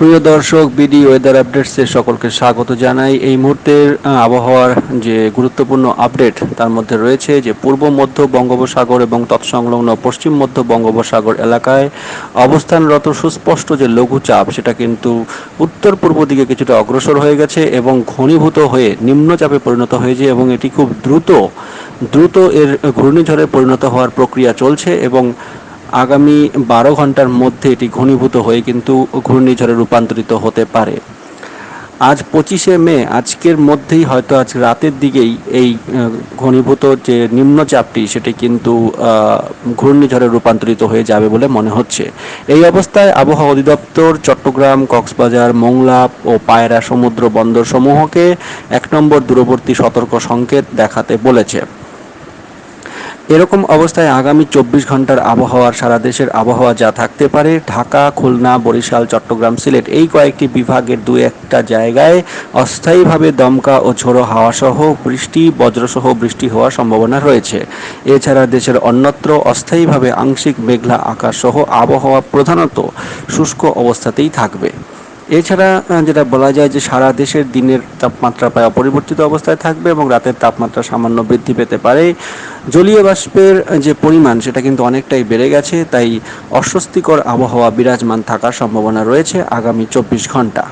প্রিয় দর্শক, BD weather আপডেটসে সকলকে স্বাগত জানাই। এই মুহূর্তের আবহাওয়ার যে গুরুত্বপূর্ণ আপডেট তার মধ্যে রয়েছে যে, পূর্ব মধ্য বঙ্গোপসাগর এবং তৎসংলগ্ন পশ্চিম মধ্য বঙ্গোপসাগর এলাকায় অবস্থানরত সুস্পষ্ট যে লঘুচাপ, সেটা কিন্তু উত্তর পূর্ব দিকে কিছুটা অগ্রসর হয়ে গেছে এবং ঘনীভূত হয়ে নিম্নচাপে পরিণত হয়েছে এবং এটি খুব দ্রুত দ্রুত এর ঘূর্ণিঝড়ে পরিণত হওয়ার প্রক্রিয়া চলছে এবং আগামী বারো ঘণ্টার মধ্যে এটি ঘনীভূত হয়ে কিন্তু ঘূর্ণিঝড়ে রূপান্তরিত হতে পারে। আজ পঁচিশে মে, আজকের মধ্যেই হয়তো আজ রাতের দিকেই এই ঘনীভূত যে নিম্নচাপটি, সেটি কিন্তু ঘূর্ণিঝড়ে রূপান্তরিত হয়ে যাবে বলে মনে হচ্ছে। এই অবস্থায় আবহাওয়া অধিদপ্তর, চট্টগ্রাম, কক্সবাজার, মোংলা ও পায়রা সমুদ্র বন্দর সমূহকে এক নম্বর দূরবর্তী সতর্ক সংকেত দেখাতে বলেছে। এরকম অবস্থায় আগামী চব্বিশ ঘণ্টার আবহাওয়ার সারা দেশের আবহাওয়া যা থাকতে পারে, ঢাকা, খুলনা, বরিশাল, চট্টগ্রাম, সিলেট, এই কয়েকটি বিভাগের দু একটা জায়গায় অস্থায়ীভাবে দমকা ও ঝোড়ো হাওয়া সহ বৃষ্টি, বজ্রসহ বৃষ্টি হওয়ার সম্ভাবনা রয়েছে। এছাড়া দেশের অন্যত্র অস্থায়ীভাবে আংশিক মেঘলা আকাশ সহ আবহাওয়া প্রধানত শুষ্ক অবস্থাতেই থাকবে। এছাড়া যেটা বলা যায় যে সারা দেশের দিনের তাপমাত্রা প্রায় অপরিবর্তিত অবস্থায় থাকবে এবং রাতের তাপমাত্রা সামান্য বৃদ্ধি পেতে পারে। জলীয় বাষ্পের যে পরিমাণ, সেটা কিন্তু অনেকটাই বেড়ে গেছে, তাই অস্বস্তিকর আবহাওয়া বিরাজমান থাকার সম্ভাবনা রয়েছে আগামী চব্বিশ ঘণ্টা।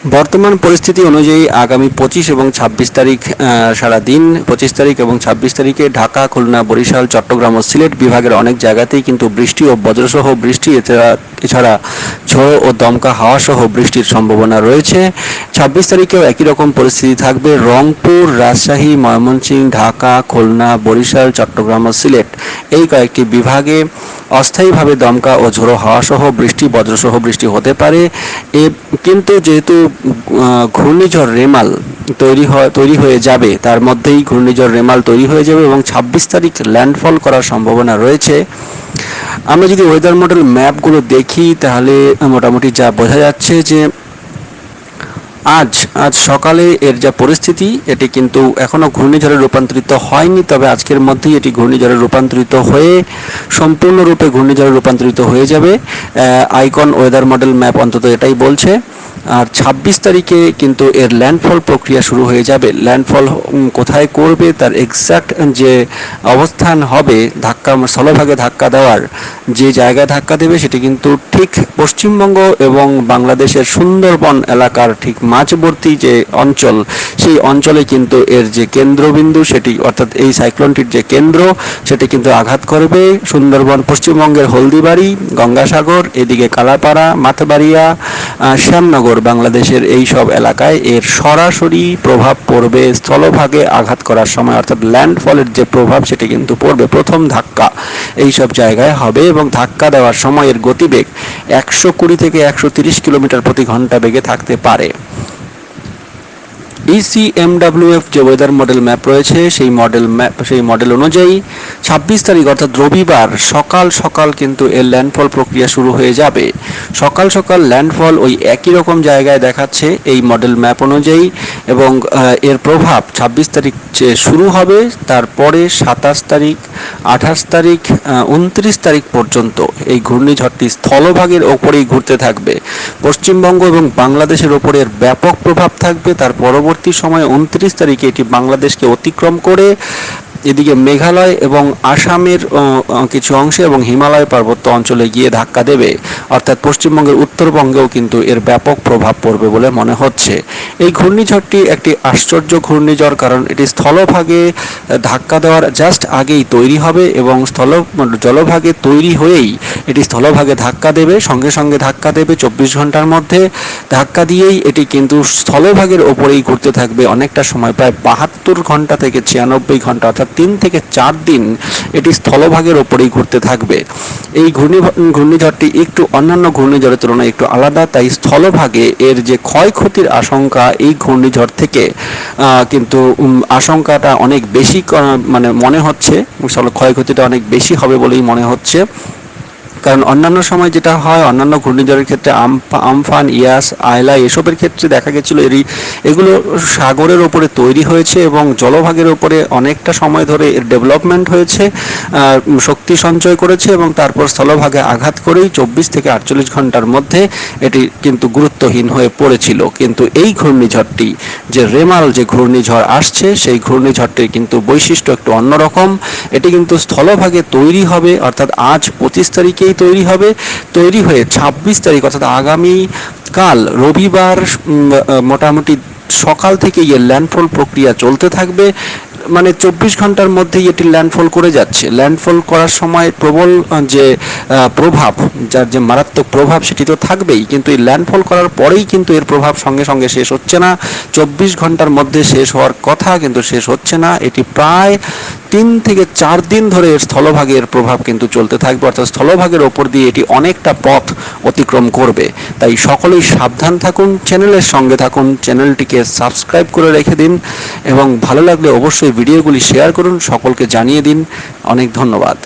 বর্তমান পরিস্থিতি অনুযায়ী আগামী পঁচিশ এবং ছাব্বিশ তারিখ সারা দিন পঁচিশ তারিখ এবং ছাব্বিশ তারিখে ঢাকা, খুলনা, বরিশাল, চট্টগ্রাম ও সিলেট বিভাগের অনেক জায়গাতেই কিন্তু বৃষ্টি ও বজ্রসহ বৃষ্টি, এছাড়া এছাড়া ঝোড়ো ও দমকা হাওয়া সহ বৃষ্টির সম্ভাবনা রয়েছে। ছাব্বিশ তারিখেও একই রকম পরিস্থিতি থাকবে। রংপুর, রাজশাহী, ময়মনসিংহ, ঢাকা, খুলনা, বরিশাল, চট্টগ্রাম ও সিলেট এই কয়েকটি বিভাগে অস্থায়ীভাবে দমকা ও ঝোড়ো হাওয়া সহ বৃষ্টি, বজ্রসহ বৃষ্টি হতে পারে। এ কিন্তু যেহেতু ঘূর্ণিঝড় রেমাল তৈরি হয়, তৈরি হয়ে যাবে, তার মধ্যেই ঘূর্ণিঝড় রেমাল তৈরি হয়ে যাবে এবং ছাব্বিশ তারিখ ল্যান্ডফল করার সম্ভাবনা রয়েছে। আমরা যদি ওয়েদার মডেল ম্যাপগুলো দেখি, তাহলে মোটামুটি যা বোঝা যাচ্ছে যে আজ আজ সকালে এর যা পরিস্থিতি, এটি কিন্তু এখনও ঘূর্ণিঝড়ে রূপান্তরিত হয়নি, তবে আজকের মধ্যেই এটি ঘূর্ণিঝড়ে রূপান্তরিত হয়ে সম্পূর্ণরূপে ঘূর্ণিঝড়ে রূপান্তরিত হয়ে যাবে। আইকন ওয়েদার মডেল ম্যাপ অন্তত এটাই বলছে। আর ছাব্বিশ তারিখে কিন্তু এর ল্যান্ডফল প্রক্রিয়া শুরু হয়ে যাবে। ল্যান্ডফল কোথায় করবে, তার এক্স্যাক্ট যে অবস্থান হবে, ধাক্কা স্থলভাগে ধাক্কা দেওয়ার যে জায়গায় ধাক্কা দেবে, সেটি কিন্তু ঠিক পশ্চিমবঙ্গ এবং বাংলাদেশের সুন্দরবন এলাকার ঠিক মাঝবর্তী যে অঞ্চল, সেই অঞ্চলে কিন্তু এর যে কেন্দ্রবিন্দু, সেটি অর্থাৎ এই সাইক্লোনটির যে কেন্দ্র, সেটি কিন্তু আঘাত করবে। সুন্দরবন পশ্চিমবঙ্গের হলদিবাড়ি, গঙ্গাসাগর, এদিকে কালাপাড়া, মাথবাড়িয়া শ্যামনগর বাংলাদেশের এই সব এলাকায় এর সরাসরি প্রভাব পড়বে, স্থলভাগে আঘাত করার সময়, অর্থাৎ ল্যান্ডফলের যে প্রভাব সেটি কিন্তু পড়বে, প্রথম ধাক্কা এই সব জায়গায় হবে এবং ধাক্কা দেওয়ার সময় এর গতিবেগ একশো কুড়ি থেকে একশো তিরিশ কিলোমিটার প্রতি ঘণ্টা বেগে থাকতে পারে। E ইসিএমডাব্লিউএফ যে ওয়েদার মডেল ম্যাপ রয়েছে, সেই মডেল ম্যাপ সেই মডেল অনুযায়ী ছাব্বিশ তারিখ, অর্থাৎ রবিবার সকাল সকাল কিন্তু এর ল্যান্ডফল প্রক্রিয়া শুরু হয়ে যাবে। সকাল সকাল ল্যান্ডফল ওই একই রকম জায়গায় দেখাচ্ছে এই মডেল ম্যাপ অনুযায়ী এবং এর প্রভাব ছাব্বিশ তারিখ যে শুরু হবে, তারপরে সাতাশ তারিখ, আঠাশ তারিখ উনত্রিশ তারিখ পর্যন্ত এই ঘূর্ণিঝড়টি স্থলভাগের ওপরেই ঘুরতে থাকবে। পশ্চিমবঙ্গ এবং বাংলাদেশের ওপরে এর ব্যাপক প্রভাব থাকবে, তার পরবর্তী সময়ে উনত্রিশ তারিখে এটি বাংলাদেশকে অতিক্রম করে এদিকে মেঘালয় এবং আসামের কিছু অংশে এবং হিমালয় পার্বত্য অঞ্চলে গিয়ে ধাক্কা দেবে। অর্থাৎ পশ্চিমবঙ্গের উত্তরবঙ্গেও কিন্তু এর ব্যাপক প্রভাব পড়বে বলে মনে হচ্ছে। এই ঘূর্ণিঝড়টি একটি আশ্চর্য ঘূর্ণিঝড় কারণ এটি স্থলভাগে ধাক্কা দেওয়ার জাস্ট আগেই তৈরি হবে এবং স্থল, জলভাগে তৈরি হয়েই এটি স্থলভাগে ধাক্কা দেবে, সঙ্গে সঙ্গে ধাক্কা দেবে চব্বিশ ঘণ্টার মধ্যে। ধাক্কা দিয়েই এটি কিন্তু স্থলভাগের ওপরেই ঘুরতে থাকবে অনেকটা সময়, প্রায় বাহাত্তর ঘণ্টা থেকে ছিয়ানব্বই ঘণ্টা, অর্থাৎ তিন থেকে চার দিন এটি স্থলভাগের ওপরেই ঘুরতে থাকবে। এই ঘূর্ণি ঘূর্ণিঝড়টি একটু অন্যান্য ঘূর্ণিঝড়ের তুলনায় একটু আলাদা, তাই স্থলভাগে এর যে ক্ষয়ক্ষতির আশঙ্কা এই ঘূর্ণিঝড় থেকে কিন্তু আশঙ্কাটা অনেক বেশি মানে মনে হচ্ছে ক্ষয়ক্ষতিটা অনেক বেশি হবে বলেই মনে হচ্ছে। কারণ অন্যান্য সময় যেটা হয়, অন্যান্য ঘূর্ণিঝড়ের ক্ষেত্রে আমফা- আমফান, ইয়াস, আয়লা এসবের ক্ষেত্রে দেখা গেছিল এরই, এগুলো সাগরের ওপরে তৈরি হয়েছে এবং জলভাগের ওপরে অনেকটা সময় ধরে এর ডেভেলপমেন্ট হয়েছে শক্তি সঞ্চয় করেছে এবং তারপর স্থলভাগে আঘাত করেই চব্বিশ থেকে আটচল্লিশ ঘণ্টার মধ্যে এটি কিন্তু গুরুত্বহীন হয়ে পড়েছিল। কিন্তু এই ঘূর্ণিঝড়টি, যে রেমাল যে ঘূর্ণিঝড় আসছে, সেই ঘূর্ণিঝড়টির কিন্তু বৈশিষ্ট্য একটু অন্যরকম। এটি কিন্তু স্থলভাগে তৈরি হবে, অর্থাৎ আজ পঁচিশ তারিখেই তৈরি হবে, তৈরি হয়ে ছাব্বিশ তারিখ, অর্থাৎ আগামী কাল রবিবার মোটামুটি সকাল থেকেই এর ল্যান্ডফল প্রক্রিয়া চলতে থাকবে। মানে চব্বিশ ঘণ্টার মধ্যেই এটি ল্যান্ডফল করে যাচ্ছে। ল্যান্ডফল করার সময় প্রবল যে প্রভাব, যার যে মারাত্মক প্রভাব সেটি তো থাকবেই, কিন্তু এই ল্যান্ডফল করার পরেই কিন্তু এর প্রভাব সঙ্গে সঙ্গে শেষ হচ্ছে না। চব্বিশ ঘণ্টার মধ্যে শেষ হওয়ার কথা কিন্তু শেষ হচ্ছে না। এটি প্রায় তিন থেকে চার দিন ধরে এর স্থলভাগের প্রভাব কিন্তু চলতে থাকবে। অর্থাৎ স্থলভাগের ওপর দিয়ে এটি অনেকটা পথ অতিক্রম করবে। তাই সকলেই সাবধান থাকুন, চ্যানেলের সঙ্গে থাকুন, চ্যানেলটিকে সাবস্ক্রাইব করে রেখে দিন এবং ভালো লাগলে অবশ্যই ভিডিওগুলি শেয়ার করুন, সকলকে জানিয়ে দিন। অনেক ধন্যবাদ।